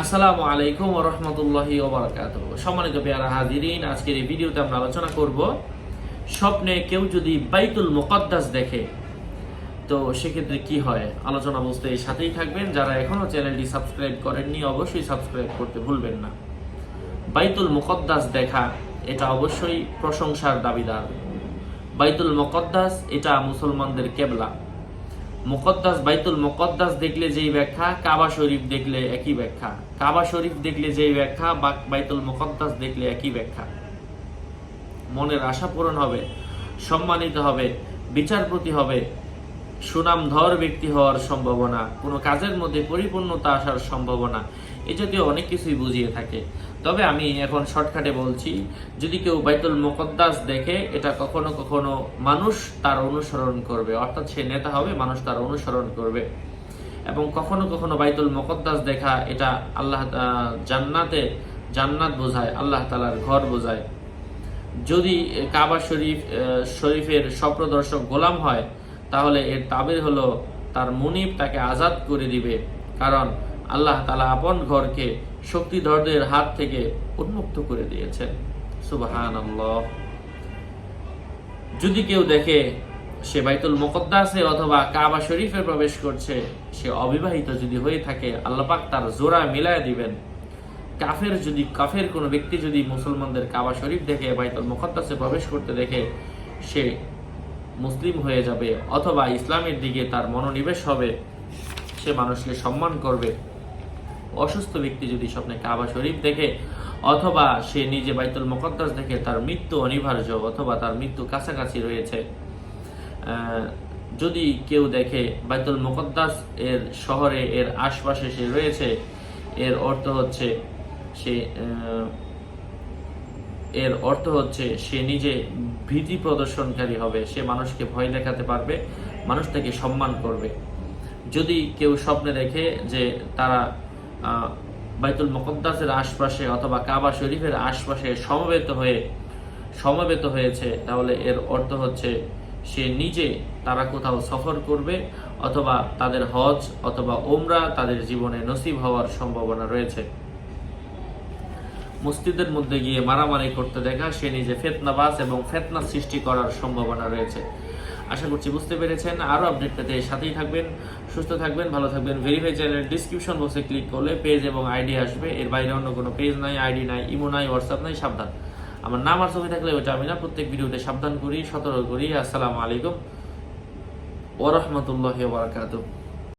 আসসালামু আলাইকুম রহমতুল্লাহি ওবরাকাত সম্মানিত পেয়ারা হাজিরিন, আজকের এই ভিডিওতে আমরা আলোচনা করব স্বপ্নে কেউ যদি বাইতুল মুকদ্দাস দেখে, তো সেক্ষেত্রে কি হয়? আলোচনা বুঝতে এই সাথেই থাকবেন। যারা এখনও চ্যানেলটি সাবস্ক্রাইব করেননি, অবশ্যই সাবস্ক্রাইব করতে ভুলবেন না। বাইতুল মুকদ্দাস দেখা, এটা অবশ্যই প্রশংসার দাবিদার। বাইতুল মুকদ্দাস, এটা মুসলমানদের কেবলা। মুকদ্দাস, বাইতুল মুকদ্দাস দেখলে যেই ব্যাখ্যা, কাবা শরীফ দেখলে একই ব্যাখ্যা। কাবা শরীফ দেখলে যেই ব্যাখ্যা, বা বাইতুল মুকদ্দাস দেখলে একই ব্যাখ্যা। মনের আশা পূরণ হবে, সম্মানিত হবে, বিচারপতি হবে সুনামধর ব্যক্তি হওয়ার সম্ভাবনা, কোনো কাজের মধ্যে পরিপূর্ণতা আসার সম্ভাবনা, এ জাতীয় অনেক কিছুই বুঝিয়ে থাকে। তবে আমি এখন শর্টকাটে বলছি, যদি কেউ বাইতুল মুকদ্দাস দেখে, এটা কখনো কখনো মানুষ তার অনুসরণ করবে। অর্থাৎ সে নেতা হবে, মানুষ তার অনুসরণ করবে। এবং কখনো কখনো বাইতুল মুকদ্দাস দেখা, এটা আল্লাহ জান্নাতে জান্নাত বোঝায়, আল্লাহ তালার ঘর বোঝায়। যদি কাবা শরীফ শরীফের স্বপ্নদর্শক গোলাম হয় তাহলে এর তাবির হলো তার মুনিব তাকে আজাদ করে দিবে। কারণ আল্লাহ তালা আপন ঘরকে শক্তিধরদের হাত থেকে উন্মুক্ত করে দিয়েছেন। সুবাহান যদি কেউ দেখে সে বাইতুল মুকদ্দাসে অথবা কাবা শরীফে প্রবেশ করছে, সে অবিবাহিত যদি হয়ে থাকে আল্লাপাক তার জোড়া মিলায় দিবেন। কাফের যদি, কাফের কোনো ব্যক্তি যদি মুসলমানদের কাবা শরীফ দেখে, বাইতুল মুকদ্দাসে প্রবেশ করতে দেখে, সে মুসলিম হয়ে যাবে অথবা ইসলামের দিকে তার মনোনিবেশ হবে, সে মানুষকে সম্মান করবে। অসুস্থ ব্যক্তি যদি স্বপ্নে কাবা শরীফ দেখে অথবা সে নিজে বাইতুল মকদ্দাস দেখে তার মৃত্যু অনিবার্য অথবা তার মৃত্যু কাছাকাছি রয়েছে যদি কেউ দেখে বাইতুল মুকদ্দাস এর শহরে এর আশপাশে সে রয়েছে, এর অর্থ হচ্ছে সে এর অর্থ হচ্ছে সে নিজে ভীতি প্রদর্শনকারী হবে, সে মানুষকে ভয় দেখাতে পারবে, মানুষ তাকে সম্মান করবে। যদি কেউ স্বপ্নে দেখে যে তারা বাইতুল মকদ্দাসের আশপাশে অথবা কাবা শরীফের আশপাশে সমবেত হয়ে, সমবেত হয়েছে, তাহলে এর অর্থ হচ্ছে সে নিজে তারা কোথাও সফর করবে অথবা তাদের হজ অথবা ওমরা তাদের জীবনে নসিব হওয়ার সম্ভাবনা রয়েছে। মসজিদের মধ্যে গিয়ে মারামারি করতে দেখা, সে নিজে ফেতনাবাস এবং ফেতনা সৃষ্টি করার সম্ভাবনা রয়েছে। আশা করছি বুঝতে পেরেছেন। আরও আপডেট পেতে সাথেই থাকবেন, সুস্থ থাকবেন, ভালো থাকবেন। ভেরিফাই চ্যানেলের ডিসক্রিপশন বক্সে ক্লিক করলে পেজ এবং আইডি আসবে। এর বাইরে অন্য কোনো পেজ নাই আইডি নাই ইমো নাই হোয়াটসঅ্যাপ নাই, সাবধান। আমার নাম আর ছবি থাকলে ওটা আমি না, প্রত্যেক ভিডিওতে সাবধান করি, সতর্ক করি। আসসালামু আলাইকুম। ওরহমতুল্লাহ বারাকাতুহ।